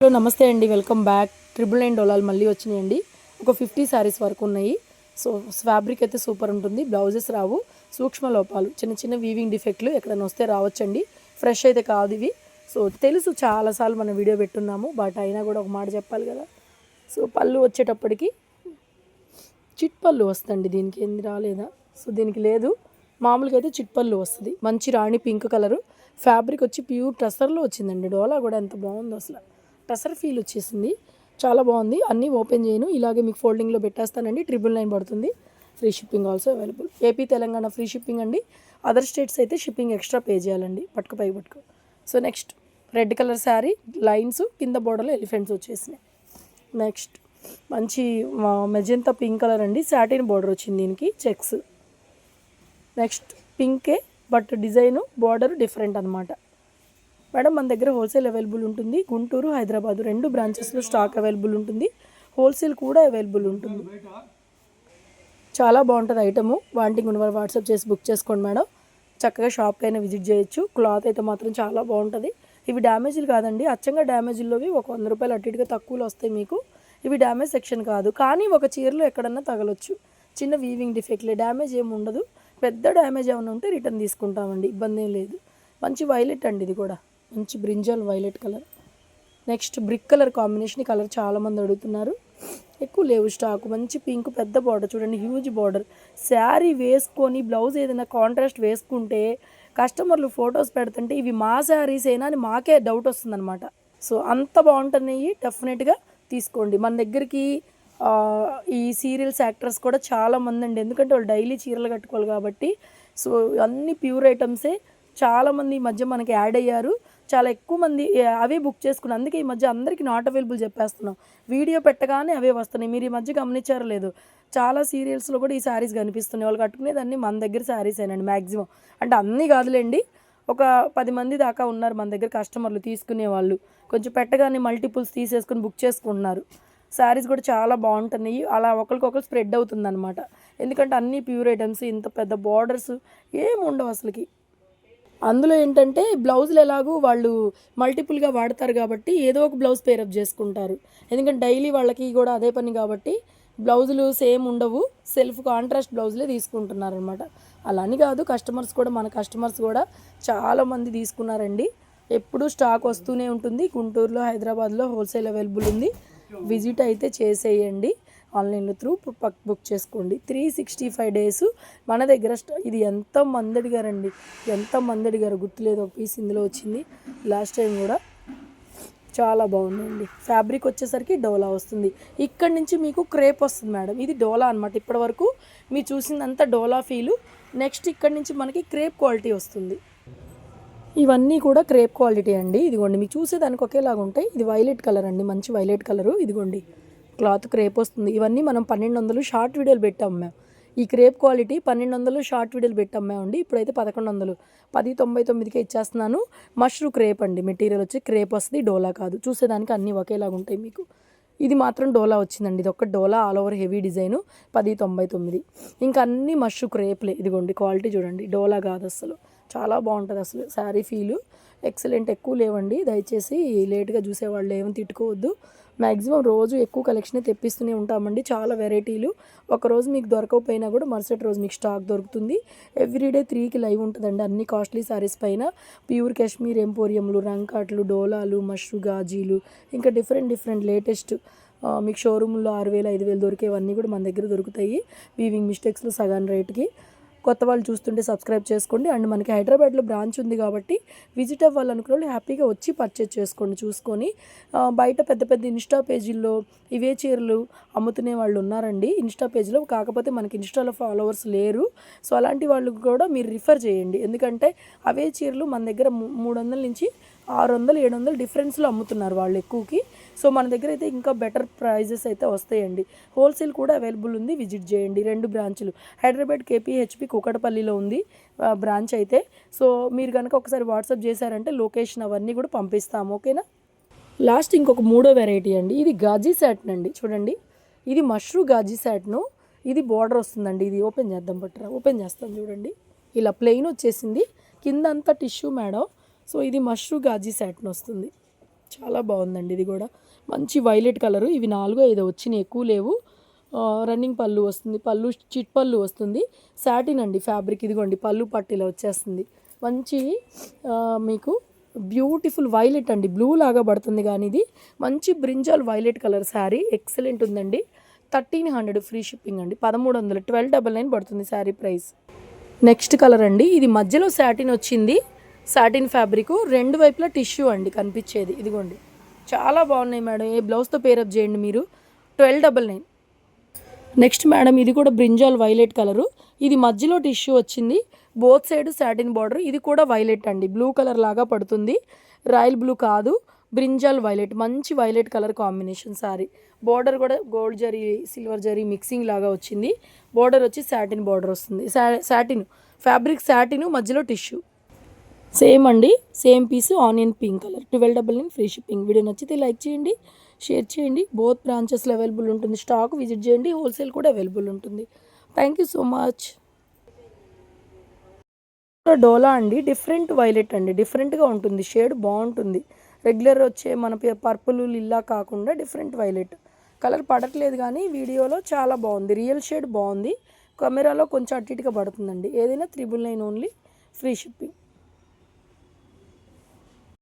Hello నమస్తే అండి. Welcome back. Triple nine డొలాలు మళ్ళీ వచ్చినాయండి. ఒక ఫిఫ్టీ శారీస్ వరకు ఉన్నాయి. సో ఫ్యాబ్రిక్ అయితే సూపర్ ఉంటుంది. బ్లౌజెస్ రావు. సూక్ష్మ లోపాలు చిన్న చిన్న వీవింగ్ డిఫెక్ట్లు ఎక్కడైనా వస్తే రావచ్చండి. ఫ్రెష్ అయితే కాదు ఇవి. సో తెలుసు చాలాసార్లు మనం వీడియో పెట్టున్నాము. బట్ అయినా కూడా ఒక మాట చెప్పాలి కదా. సో పళ్ళు వచ్చేటప్పటికి చిట్ పళ్ళు వస్తుంది దీనికి ఏంది రాలేదా? సో దీనికి లేదు. మామూలుగా అయితే చిట్ పళ్ళు వస్తుంది. మంచి రాణి పింక్ కలరు. ఫ్యాబ్రిక్ వచ్చి ప్యూర్ టసర్లో వచ్చిందండి. డోలా కూడా ఎంత బాగుందో అసలు. టసర్ ఫీల్ వచ్చేసింది. చాలా బాగుంది. అన్నీ ఓపెన్ చేయను. ఇలాగే మీకు ఫోల్డింగ్లో పెట్టేస్తానండి. ట్రిపుల్ నైన్ పడుతుంది. Free shipping also available AP Telangana free shipping అండి. అదర్ స్టేట్స్ అయితే షిప్పింగ్ ఎక్స్ట్రా పే చేయాలండి. పట్టుకు పై పట్టుకు. So next red colour saree lines కింద బోర్డర్లో ఎలిఫెంట్స్ వచ్చేసినాయి. నెక్స్ట్ మంచి మెజంతా పింక్ కలర్ అండి. సాటిన్ బోర్డర్ వచ్చింది దీనికి. చెక్స్ నెక్స్ట్ పింకే బట్ డిజైను బార్డర్ డిఫరెంట్ అనమాట మేడం మన దగ్గర హోల్సేల్ అవైలబుల్ ఉంటుంది. గుంటూరు హైదరాబాదు రెండు బ్రాంచెస్లో స్టాక్ అవైలబుల్ ఉంటుంది. హోల్సేల్ కూడా అవైలబుల్ ఉంటుంది. చాలా బాగుంటుంది ఐటము వాంటింగ్ ఉన్న వాళ్ళు వాట్సాప్ చేసి బుక్ చేసుకోండి మేడం. చక్కగా షాప్కి అయినా విజిట్ చేయొచ్చు. క్లాత్ అయితే మాత్రం చాలా బాగుంటుంది. ఇవి డ్యామేజ్లు కాదండి. అచ్చంగా డ్యామేజ్లోవి ఒక వంద రూపాయలు అటు ఇటుగా తక్కువలో వస్తాయి మీకు. ఇవి డ్యామేజ్ సెక్షన్ కాదు. కానీ ఒక చీరలో ఎక్కడన్నా తగలొచ్చు. చిన్న వీవింగ్ డిఫెక్ట్లే డ్యామేజ్ ఏమి ఉండదు. పెద్ద డ్యామేజ్ ఏమైనా ఉంటే రిటర్న్ తీసుకుంటామండి. ఇబ్బంది ఏం లేదు. మంచి వైలెట్ అండి ఇది కూడా. మంచి brinjal violet colour. Next brick colour combination ఈ కలర్ చాలామంది అడుగుతున్నారు. ఎక్కువ లేవు స్టాక్. మంచి పింక్ పెద్ద బార్డర్. చూడండి హ్యూజ్ బార్డర్. శారీ వేసుకొని బ్లౌజ్ ఏదైనా కాంట్రాస్ట్ వేసుకుంటే కస్టమర్లు ఫొటోస్ పెడుతుంటే ఇవి మా శారీస్ అయినా అని మాకే డౌట్ వస్తుందన్నమాట. సో అంత బాగుంటున్నాయి. డెఫినెట్గా తీసుకోండి. మన దగ్గరికి ఈ సీరియల్స్ యాక్టర్స్ కూడా చాలామంది అండి. ఎందుకంటే వాళ్ళు డైలీ చీరలు కట్టుకోవాలి కాబట్టి. సో అన్ని ప్యూర్ ఐటమ్సే చాలామంది ఈ మధ్య మనకి యాడ్ అయ్యారు. చాలా ఎక్కువ మంది అవే బుక్ చేసుకున్నారు అందుకే ఈ మధ్య అందరికీ నాట్ అవైలబుల్ చెప్పేస్తున్నాం. వీడియో పెట్టగానే అవే వస్తున్నాయి. మీరు ఈ మధ్య గమనించారో లేదు చాలా సీరియల్స్లో కూడా ఈ శారీస్ కనిపిస్తున్నాయి. వాళ్ళు కట్టుకునేదాన్ని మన దగ్గర శారీస్ అయినండి మ్యాక్సిమం అంటే అన్నీ కాదులేండి. ఒక పది మంది దాకా ఉన్నారు మన దగ్గర కస్టమర్లు తీసుకునే వాళ్ళు కొంచెం పెట్టగానే మల్టిపుల్స్ తీసేసుకొని బుక్ చేసుకుంటున్నారు. శారీస్ కూడా చాలా బాగుంటున్నాయి. అలా ఒకరికొకరు స్ప్రెడ్ అవుతుంది అనమాట ఎందుకంటే అన్ని ప్యూర్ ఐటమ్స్ ఇంత పెద్ద బార్డర్స్ ఏమి ఉండవు అసలుకి. అందులో ఏంటంటే బ్లౌజులు ఎలాగో వాళ్ళు మల్టిపుల్గా వాడతారు కాబట్టి ఏదో ఒక బ్లౌజ్ పేరప్ చేసుకుంటారు. ఎందుకంటే డైలీ వాళ్ళకి కూడా అదే పని కాబట్టి బ్లౌజులు సేమ్ ఉండవు. సెల్ఫ్ కాంట్రాస్ట్ బ్లౌజులే తీసుకుంటున్నారు అనమాట అలా అని కాదు కస్టమర్స్ కూడా మన కస్టమర్స్ కూడా చాలామంది తీసుకున్నారండి. ఎప్పుడూ స్టాక్ వస్తూనే ఉంటుంది. గుంటూరులో హైదరాబాద్లో హోల్సేల్ అవైలబుల్ ఉంది. విజిట్ అయితే చేసేయండి. ఆన్లైన్లో త్రూ పక్ బుక్ చేసుకోండి. త్రీ సిక్స్టీ ఫైవ్ డేస్ మన దగ్గర ఇది ఎంత మంది గారండి ఎంత మంది అడిగారు గుర్తులేదు. ఒక పీస్ ఇందులో వచ్చింది. లాస్ట్ టైం కూడా చాలా బాగుందండి. ఫ్యాబ్రిక్ వచ్చేసరికి డోలా వస్తుంది. ఇక్కడ నుంచి మీకు క్రేప్ వస్తుంది మేడం. ఇది డోలా అనమాట ఇప్పటి వరకు మీరు చూసిందంతా డోలా ఫీలు. నెక్స్ట్ ఇక్కడ నుంచి మనకి క్రేప్ క్వాలిటీ వస్తుంది. ఇవన్నీ కూడా క్రేప్ క్వాలిటీ అండి. ఇదిగోండి మీకు చూసేదానికి ఒకేలాగా ఉంటాయి ఇది వైలెట్ కలర్ అండి. మంచి వైలెట్ కలరు. ఇదిగోండి. క్లాత్ క్రేప్ వస్తుంది. ఇవన్నీ మనం పన్నెండు వందలు షార్ట్ వీడియోలు పెట్టాం మేము ఈ క్రేప్ క్వాలిటీ పన్నెండు వందలు షార్ట్ వీడియోలు పెట్టాం మేము అండి. ఇప్పుడైతే పదకొండు వందలు పది తొంభై తొమ్మిదికే ఇచ్చేస్తున్నాను. మష్రూ క్రేప్ అండి. మెటీరియల్ వచ్చి క్రేప్ వస్తుంది డోలా కాదు. చూసేదానికి అన్నీ ఒకేలాగా ఉంటాయి మీకు. ఇది మాత్రం డోలా వచ్చిందండి. ఇది ఒక్క డోలా ఆల్ ఓవర్ హెవీ డిజైను. పది తొంభై తొమ్మిది. ఇంకా అన్ని మష్రూ క్రేప్లే. ఇదిగోండి క్వాలిటీ చూడండి. డోలా కాదు అసలు చాలా బాగుంటుంది అసలు శారీ ఫీలు. ఎక్సలెంట్ ఎక్కువ లేవండి. దయచేసి లేట్గా చూసేవాళ్ళు ఏమని తిట్టుకోవద్దు. మ్యాక్సిమం రోజు ఎక్కువ కలెక్షన్ తెప్పిస్తూనే ఉంటామండి. చాలా వెరైటీలు. ఒకరోజు మీకు దొరకకపోయినా కూడా మరుసటి రోజు మీకు స్టాక్ దొరుకుతుంది. ఎవ్రీడే త్రీకి లైవ్ ఉంటుందండి అన్ని కాస్ట్లీ శారీస్ పైన. ప్యూర్ కాశ్మీర్ ఎంపోరియంలు రంకాట్లు డోలాలు మష్రూ గాజీలు ఇంకా డిఫరెంట్ డిఫరెంట్ లేటెస్ట్ మీకు షోరూంలో ఆరు వేలు ఐదు వేలు దొరికేవన్నీ కూడా మన దగ్గర దొరుకుతాయి. వీవింగ్ మిస్టేక్స్లో సగం రేట్కి. కొత్త వాళ్ళు చూస్తుంటే సబ్స్క్రైబ్ చేసుకోండి. అండ్ మనకి హైదరాబాద్లో బ్రాంచ్ ఉంది కాబట్టి విజిట్ అవ్వాలనుకున్న వాళ్ళు హ్యాపీగా వచ్చి పర్చేజ్ చేసుకోండి చూసుకొని. బయట పెద్ద పెద్ద ఇన్స్టా పేజీల్లో ఇవే చీరలు అమ్ముతునే వాళ్ళు ఉన్నారండి. ఇన్స్టా పేజీలో కాకపోతే మనకి ఇన్స్టాలో ఫాలోవర్స్ లేరు. సో అలాంటి వాళ్ళు కూడా మీరు రిఫర్ చేయండి. ఎందుకంటే అవే చీరలు మన దగ్గర మూ- మూడు వందల నుంచి ఆరు వందలు ఏడు వందలు డిఫరెన్స్లో అమ్ముతున్నారు వాళ్ళు ఎక్కువకి. సో మన దగ్గర అయితే ఇంకా బెటర్ ప్రైజెస్ అయితే వస్తాయండి. హోల్సేల్ కూడా అవైలబుల్ ఉంది. విజిట్ చేయండి. రెండు బ్రాంచ్లు హైదరాబాద్ కేపీహెచ్పి కూకటపల్లిలో ఉంది బ్రాంచ్ అయితే. సో మీరు కనుక ఒకసారి వాట్సాప్ చేశారంటే లొకేషన్ అవన్నీ కూడా పంపిస్తాము ఓకేనా? లాస్ట్ ఇంకొక మూడో వెరైటీ అండి. ఇది గాజీ శాట్న్ అండి చూడండి. ఇది మష్రూ గాజీ శాట్ను. ఇది బార్డర్ వస్తుందండి ఇది ఓపెన్ చేద్దాం పట్టరా. ఓపెన్ చేస్తాం చూడండి. ఇలా ప్లెయిన్ వచ్చేసింది. కింద అంతా టిష్యూ మేడం. సో ఇది మష్రూ గాజీ శాట్న్ వస్తుంది. చాలా బాగుందండి ఇది కూడా. మంచి వైలెట్ కలరు. ఇవి నాలుగు ఐదు వచ్చినాయి ఎక్కువ లేవు. రన్నింగ్ పళ్ళు వస్తుంది. పళ్ళు చిట్ పళ్ళు వస్తుంది. సాటిన్ అండి ఫ్యాబ్రిక్ ఇదిగోండి పళ్ళు పట్టిలా వచ్చేస్తుంది. మంచి మీకు బ్యూటిఫుల్ వైలెట్ అండి. బ్లూ లాగా పడుతుంది కానీ ఇది. మంచి brinjal violet colour saree excellent ఉందండి. థర్టీన్ హండ్రెడ్ ఫ్రీ షిప్పింగ్ అండి. పదమూడు వందలు ట్వెల్వ్ డబల్ నైన్ పడుతుంది శారీ ప్రైస్ నెక్స్ట్ కలర్ అండి. ఇది మధ్యలో శాటిన్ వచ్చింది. సాటిన్ ఫ్యాబ్రిక్ రెండు వైపులా టిష్యూ అండి కనిపించేది. ఇదిగోండి. చాలా బాగున్నాయి మేడం. ఏ బ్లౌజ్తో పేరప్ చేయండి మీరు. Twelve double nine next madam ఇది కూడా బ్రింజాల్ వైలెట్ కలరు. ఇది మధ్యలో టిష్యూ వచ్చింది. Both side satin border. ఇది కూడా వైలెట్ అండి. బ్లూ కలర్ లాగా పడుతుంది. రాయల్ బ్లూ కాదు. Brinjal violet. మంచి violet colour combination saree. Border కూడా gold zari silver zari mixing లాగా వచ్చింది. బార్డర్ వచ్చి సాటిన్ బార్డర్ వస్తుంది. సాటిన్. ఫ్యాబ్రిక్ సాటిన్ మధ్యలో టిష్యూ. సేమ్ అండి. Same piece onion pink colour. Twelve double nine free shipping. Video నచ్చితే like చేయండి. షేర్ చేయండి. బోత్ బ్రాంచెస్లో అవైలబుల్ ఉంటుంది. స్టాక్ విజిట్ చేయండి. హోల్సేల్ కూడా అవైలబుల్ ఉంటుంది. Thank you so much. డోలా అండి. డిఫరెంట్ వైలెట్ అండి. డిఫరెంట్గా ఉంటుంది. షేడ్ బాగుంటుంది. రెగ్యులర్ వచ్చే మన పర్పుల్ లిల్లా కాకుండా డిఫరెంట్ వైలెట్. కలర్ పడట్లేదు కానీ వీడియోలో చాలా బాగుంది. రియల్ షేడ్ బాగుంది. కెమెరాలో కొంచెం అటు ఇటుగా పడుతుందండి. ఏదైనా triple nine only. Free shipping.